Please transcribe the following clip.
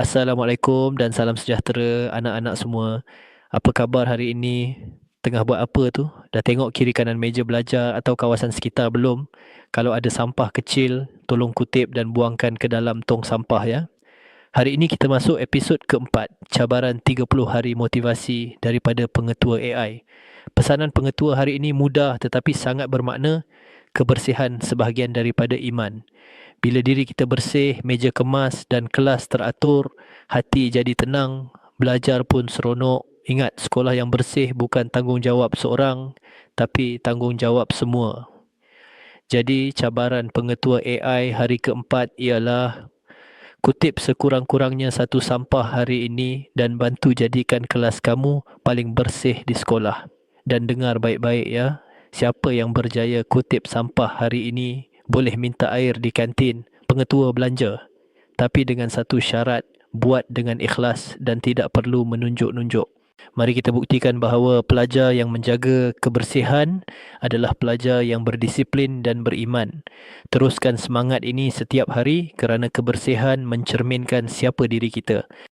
Assalamualaikum dan salam sejahtera anak-anak semua. Apa khabar hari ini? Tengah buat apa tu? Dah tengok kiri kanan meja belajar atau kawasan sekitar belum? Kalau ada sampah kecil, tolong kutip dan buangkan ke dalam tong sampah ya. Hari ini kita masuk episod keempat, cabaran 30 hari motivasi daripada pengetua AI. Pesanan pengetua hari ini mudah tetapi sangat bermakna kebersihan sebahagian daripada iman. Bila diri kita bersih, meja kemas dan kelas teratur, hati jadi tenang, belajar pun seronok. Ingat, sekolah yang bersih bukan tanggungjawab seorang, tapi tanggungjawab semua. Jadi, cabaran pengetua AI hari keempat ialah kutip sekurang-kurangnya satu sampah hari ini dan bantu jadikan kelas kamu paling bersih di sekolah. Dan dengar baik-baik ya, siapa yang berjaya kutip sampah hari ini boleh minta air di kantin pengetua belanja tapi dengan satu syarat buat dengan ikhlas dan tidak perlu menunjuk-nunjuk. Mari kita buktikan bahawa pelajar yang menjaga kebersihan adalah pelajar yang berdisiplin dan beriman. Teruskan semangat ini setiap hari kerana kebersihan mencerminkan siapa diri kita